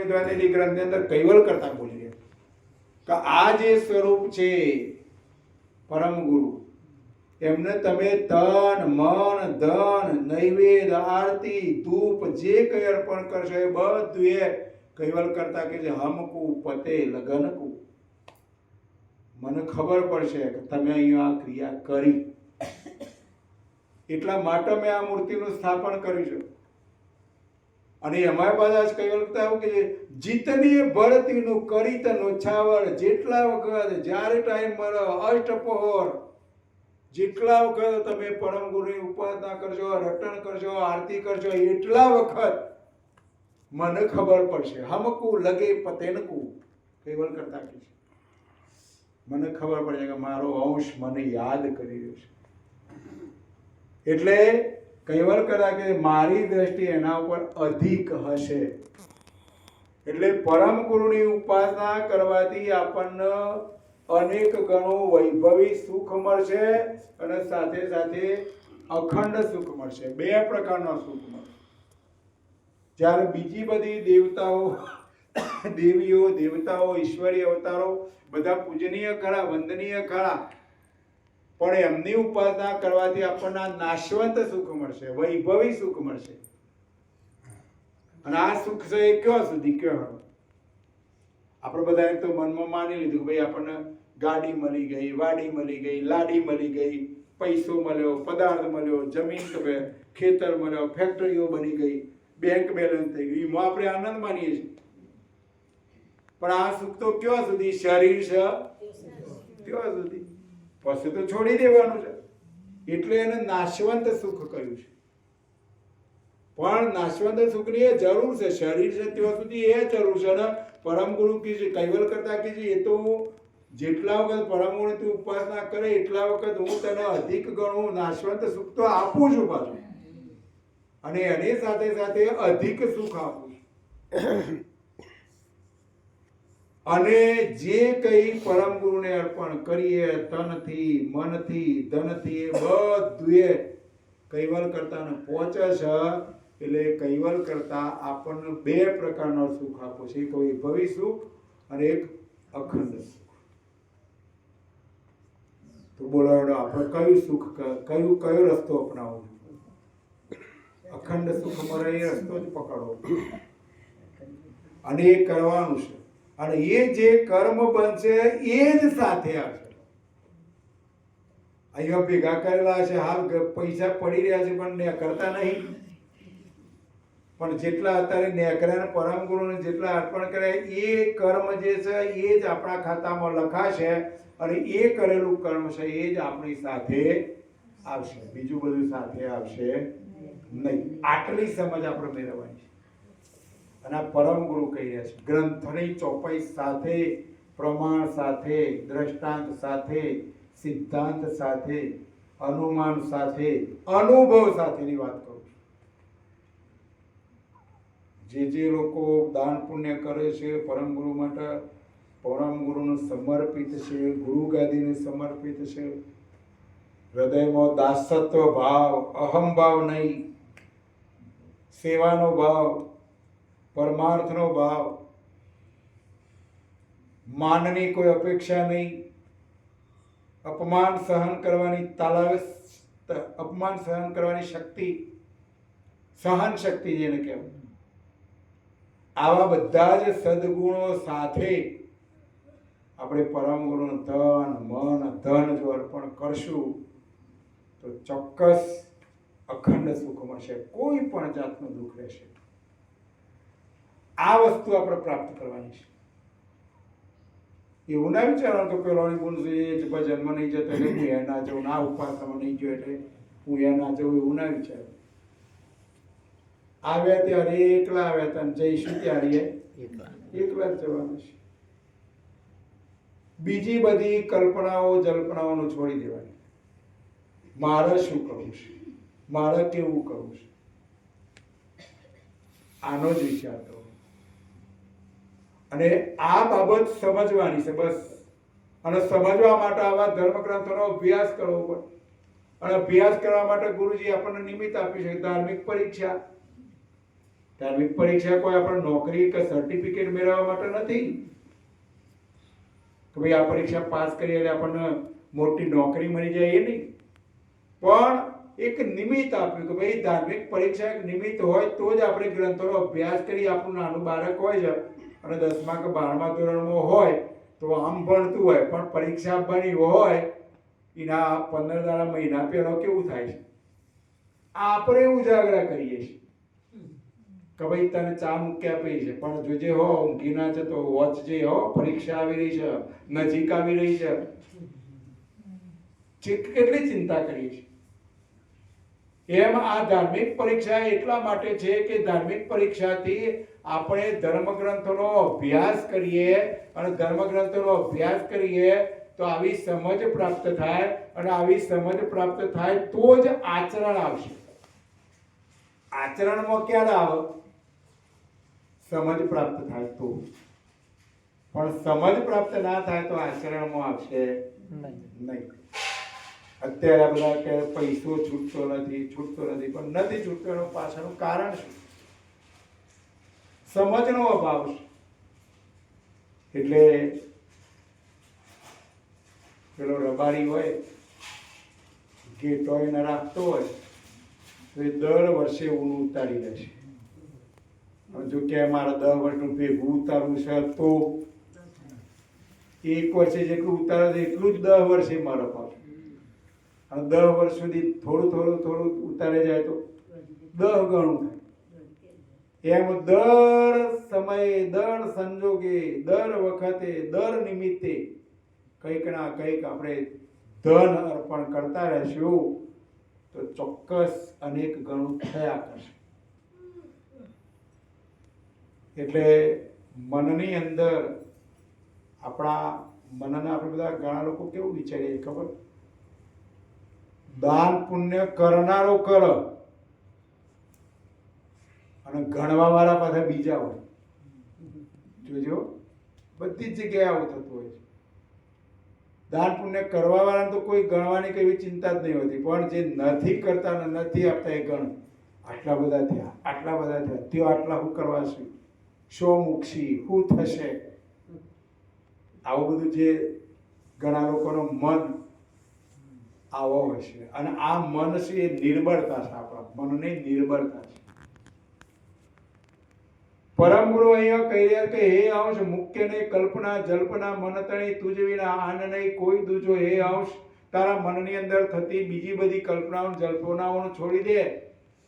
વિદ્વાનિધિ ગ્રંથની અંદર કૈવલ કરતા બોલી રહ્યા કે આ જે સ્વરૂપ છે, પરમ ગુરુ, એમને તમે તન, મન, ધન, નૈવેદ, આરતી, ધૂપ, જે કંઈ અર્પણ કરશો એ બધું એ કૈવલ કરતા કે જે હમકુ, પતે, લગનકુ. મને ખબર પડશે કે તમે અહીંયા આ ક્રિયા કરી. એટલા માટે મેં આ મૂર્તિનું સ્થાપન કર્યું છે. અને એમાં પાછા જ કઈ વખત આવું કે જીતની ભરતીનું કરી તનો છાવર જેટલા વખત જ્યારે ટાઈમ મળે, અષ્ટપહોર. જેટલા વખત તમે પરમ ગુરુની ઉપાસના કરજો, રટણ કરજો, આરતી કરજો, એટલા વખત મને ખબર પડશે. હમકું લગે પતેનકુ કેવલ કરતા કે છે. મને ખબર પડશે કે મારો અંશ મને યાદ કરી રહ્યો છે. એટલે કૈવલ કરા કે મારી દ્રષ્ટિ એના ઉપર અધિક હશે. એટલે પરમ ગુરુની ઉપાસના કરવાથી આપણને અનેક ગણું વૈભવી સુખ મળશે અને સાથે સાથે અખંડ સુખ મળશે. બે પ્રકારનો સુખ મળશે. જ્યારે બીજી બધી દેવતાઓ, દેવીઓ, દેવતાઓ, ઈશ્વરી અવતારો બધા પૂજનીય ખરા, વંદનીય ખરા પણ એમની ઉપાસના કરવાથી આપણને નાશવંત સુખ મળશે, વૈભવી સુખ મળશે. અને આ સુખ છે એ કયો સુધી, કયો? આપણે બધાએ તો મનમાં માની લીધું ભાઈ આપણને ગાડી મળી ગઈ, વાડી મળી ગઈ, લાડી મળી ગઈ, પૈસો મળ્યો, પદાર્થ મળ્યો, જમીન ખેતર મળ્યો, ફેક્ટરીઓ બની ગઈ, બેંક બેલેન્સ થઈ ગયું. એમાં આપણે આનંદ માનીએ છીએ. પણ આ સુખ તો ક્યાં સુધી? શરીર છે? કયો સુધી? પછી તો છોડી દેવાનું છે. એટલે એને નાશવંત સુખ કહ્યું છે. પણ નાશવંત સુખની એ જરૂર છે. શરીર છે ત્યાં સુધી એ જરૂર છે અને પરમ ગુરુ કીધું કૈવલ કરતા કીજે, એ તો જેટલા વખત પરમ તું ઉપાસના કરે, એટલા વખત હું તને અધિક ગણું નાશવંત સુખ તો આપું છું પાછું. અને એની સાથે સાથે અધિક સુખ આપું છું. અને જે કંઈ પરમ ગુરુને અર્પણ કરીએ, તનથી, મનથી, ધનથી એ બધું કૈવલ કરતાને પહોંચે છે, એટલે કૈવલ કરતા આપણને બે પ્રકારનો સુખ આપો છે. એક વૈભવી સુખ અને એક અખંડ સુખ. તો બોલો આપણે કયું સુખ કયું, કયો રસ્તો અપનાવવો અખંડ સુખ મળે એ રસ્તો જ પકડો અને એ કરવાનું છે. અને એ જે કર્મ બનશે એ જ સાથે આવશે. અહીંયા ભેગા કરેલા છે હાલ પૈસા પડી રહ્યા છે, પણ ને કરતા નહીં. પણ જેટલા અત્યારે નેકરાને પરમ ગુરુને જેટલા અર્પણ કરે, એ કર્મ જે છે, એ જ આપણા ખાતામાં લખાશે અને એ કરેલું કર્મ છે, એ જ આપણી સાથે આવશે. બીજું બધું સાથે આવશે નહીં. આટલી સમજ આપણે મેળવવાની છે. અને પરમ ગુરુ કહી રહ્યા છે. ગ્રંથની ચોપાઈ સાથે, પ્રમાણ સાથે, દ્રષ્ટાંત સાથે, સિદ્ધાંત સાથે, અનુમાન સાથે, અનુભવ સાથેની વાત કરું જે જે લોકો દાન પુણ્ય કરે છે, પરમ ગુરુ માટે, પરમ ગુરુનું સમર્પિત છે, ગુરુ ગાદીને સમર્પિત છે, હૃદયમાં દાસત્વ ભાવ અહમ ભાવ નહીં, સેવાનો ભાવ પરમાર્થનો ભાવ. માનની કોઈ અપેક્ષા નહીં. અપમાન સહન કરવાની તાલાવે અપમાન સહન કરવાની શક્તિ, સહન શક્તિ જેને કહેવાય. આવા બધા જ સદગુણો સાથે આપણે પરમ ગુરુનું તન મન, ધન જો અર્પણ કરશું, તો ચોક્કસ અખંડ સુખ મળશે. કોઈ પણ જાતનું દુઃખ રહેશે. આ વસ્તુ આપણે પ્રાપ્ત કરવાની છે. એવું ના વિચારવાનું કે પેલો ગુણ જોઈએ જ ભજનમાં નહીં જતો, એટલે હું એ ના જાઉં ના ઉપાસમાં નહીં ગયો, એટલે હું એ ના જાઉં, એવું ના વિચારું આવ્યા ત્યારે એકલા આવ્યા અને જઈશું ત્યારે એકલા જ જવાનું છે. બીજી બધી કલ્પનાઓ, જલ્પનાઓનું છોડી દેવાની. મારે શું કરવું છે? મારે કેવું કરવું છે? આનો જ વિચાર કરો. અને આ બાબત સમજવાની છે, બસ. અને સમજવા માટે આવા ધર્મગ્રંથોનો અભ્યાસ કરવો પડે. અને અભ્યાસ કરવા માટે ગુરુજી આપણને નિમિત્ત આપી છે ધાર્મિક પરીક્ષા. ધાર્મિક પરીક્ષા કોઈ આપણે નોકરી કે સર્ટિફિકેટ મેળવવા માટે નથી. કે ભાઈ આ પરીક્ષા પાસ કરીએ એટલે આપણને મોટી નોકરી મળી જાય એ નહીં. પણ એક નિમિત્ત આપ્યું કે ભાઈ ધાર્મિક પરીક્ષા એક નિમિત્ત હોય તો જ આપણે ગ્રંથોનો અભ્યાસ કરી આપણું નાનું બાળક હોય છે. અને દસમા કે બારમા ધોરણમાં હોય તો આમ ભણતું હોય, પણ પરીક્ષા આપવાની હોય, એના પંદર દાડા મહિના પહેલો કેવું થાય છે? આપણે ઉજાગરા કરીએ છીએ. કે ભાઈ તને ચા મૂકી આપી છે, પણ જોજે હો, ઊંઘી ના છે તો વોચ જે હો, પરીક્ષા આવી રહી છે, નજીક આવી રહી છે. કેટલી ચિંતા કરીએ છીએ? એમ આ ધાર્મિક પરીક્ષા એટલા માટે છે કે ધાર્મિક પરીક્ષાથી આપણે ધર્મગ્રંથોનો અભ્યાસ કરીએ અને ધર્મગ્રંથોનો અભ્યાસ કરીએ તો આવી સમજ પ્રાપ્ત થાય અને આવી સમજ પ્રાપ્ત થાય તો જ આચરણ આવશે. આચરણમાં ક્યારે આવે? સમજ પ્રાપ્ત થાય તો. પણ સમજ પ્રાપ્ત ના થાય તો આચરણમાં આવશે નહીં. અત્યારે આ બધા કે પૈસો છૂટતો નથી છૂટતો નથી, પણ નથી છૂટતો એનું પાછળનું કારણ શું? સમજનો અભાવ છે. એટલે પેલો રબારી હોય ગેટો એને રાખતો હોય, તો એ દર વર્ષે ઊનું ઉતારી લે છે. જો કે મારા દસ વર્ષનું ભેગું ઉતારવું છે, તો એક વર્ષે જેટલું ઉતારે એટલું જ દસ વર્ષે મારા પાછું અને દસ વર્ષ સુધી થોડું થોડું થોડું ઉતારે જાય તો દસ ગણું થાય. એમ દર સમયે, દર સંજોગે, દર વખતે, દર નિમિત્તે કંઈક ના કંઈક આપણે ધન અર્પણ કરતા રહેશું તો ચોક્કસ અનેક ગણું થયા કરશે. એટલે મનની અંદર આપણા મનના આપણે બધા ઘણા લોકો કેવું વિચારીએ ખબર? દાન પુણ્ય કરનારો કર. અને ગણવા વાળા પાછા બીજા હોય. જોજો? બધી જ જગ્યાએ આવું થતું હોય છે. દાન પુણ્ય કરવા વાળાને તો કોઈ ગણવાની કઈ ચિંતા જ નહીં હોતી. પણ જે નથી કરતા ને નથી આપતા એ ગણ. આટલા બધા થયા, આટલા બધા થયા. તેઓ આટલા શું કરવા છે? શો મૂકશી શું થશે? આવું બધું જે ઘણા લોકોનો મન આવો છે અને આ મન છે એ નિર્બળતા છે આપણા. મનની નિર્બળતા છે. પરમ ગુરુ અહીંયા કહી રહ્યા કે હે અંશ મુખ્ય ને કલ્પના, જલ્પના, મન તણી, તુજ વિના આન નહીં, કોઈ દૂજો હે અંશ, તારા મનની અંદર થતી બીજી બધી કલ્પનાઓ, જલ્પનાઓને છોડી દે.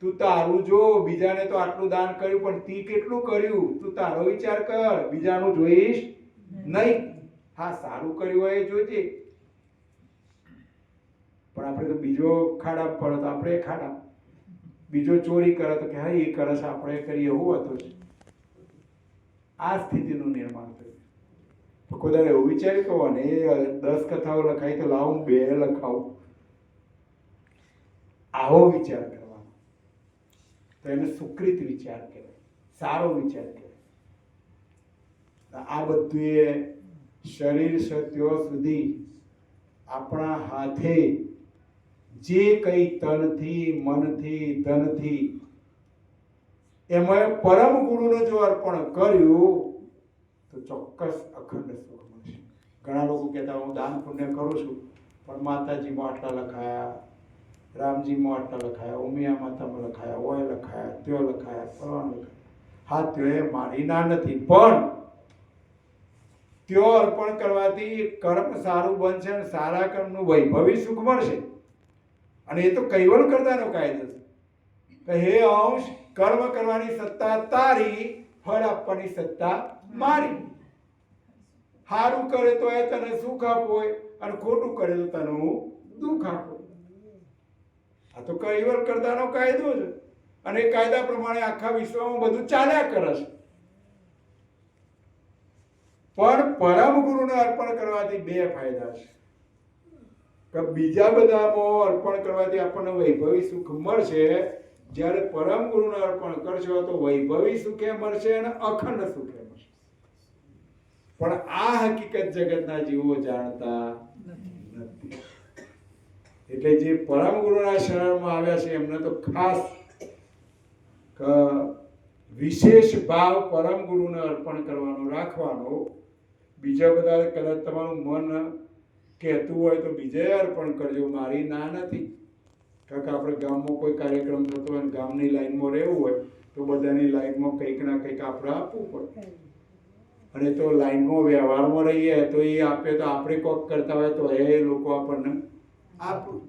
તું તારું જો, બીજાને તો આટલું દાન કર્યું, પણ તી કેટલું કર્યું? તું તારો વિચાર કર, બીજાનું જોઈશ નહીં. હા, સારું કર્યું હોય જોજે. પણ આપણે તો બીજો ખાડા પડે તો આપણે ખાડા. બીજો ચોરી કરે તો કે હા, એ કરસ આપણે કરીએ એવું હતું જ આ સ્થિતિનું નિર્માણ થયું. તો કોઈ એવું વિચાર્યું કે ને એ દસ કથાઓ લખાય તો લાવું, બે લખાવું. આવો વિચાર કરવાનો. તો એને સુકૃત વિચાર કહેવાય, સારો વિચાર કહેવાય. આ બધું એ શરીર સત્યો સુધી આપણા હાથે જે કંઈ તનથી, મનથી, ધનથી, એમાં પરમ ગુરુને જો અર્પણ કર્યું, તો ચોક્કસ અખંડ સુખ મળશે. ઘણા લોકો કહેતા, હું દાન પુણ્ય કરું છું, પણ માતાજીમાં આટલા લખાયા, રામજીમાં આટલા લખાયા, ઉમિયા માતામાં લખાયા, ઓય લખાયા, ત્યો લખાયા, ફલાણ લખાયા. હા ત્યો એ મારી ના નથી, પણ ત્યો અર્પણ કરવાથી કર્મ સારું બનશે અને સારા કર્મનું વૈભવી સુખ મળશે. અને એ તો કૈવલ કરતાનો કાયદો છે. હે અંશ, કર્મ કરવાની સત્તા તારી, ફળ આપવાની સત્તા મારી. સારું કરે તો એ તને સુખ આપો અને ખોટું કરે તો તને હું દુઃખ આપો. આ તો કૈવલ કરતાનો કાયદો છે. અને એ કાયદા પ્રમાણે આખા વિશ્વમાં બધું ચાલ્યા કરે છે. પણ પરમ ગુરુને અર્પણ કરવાથી બે ફાયદા છે. કે બીજા બધામાં અર્પણ કરવાથી આપણને વૈભવી સુખ મળશે. જ્યારે પરમ ગુરુને અર્પણ કરશો તો વૈભવી સુખે મળશે અને અખંડ સુખે મળશે. પણ આ હકીકત જગતના જીવો જાણતા નથી. એટલે જે પરમ ગુરુના શરણમાં આવ્યા છે, એમને તો ખાસ વિશેષ ભાવ પરમ ગુરુને અર્પણ કરવાનો રાખવાનો. બીજા બધા કદાચ તમારું મન કહેતું હોય તો બીજે અર્પણ કરજો, મારી ના નથી. કારણ કે આપણે ગામમાં કોઈ કાર્યક્રમ થતો હોય ગામની લાઈનમાં રહેવું હોય, તો બધાની લાઈનમાં કંઈક ના કંઈક આપણે આપવું પડે. અને તો લાઈનમાં વ્યવહારમાં રહીએ તો એ આપે તો આપણે કોક કરતા હોય તો એ લોકો આપણને આપવું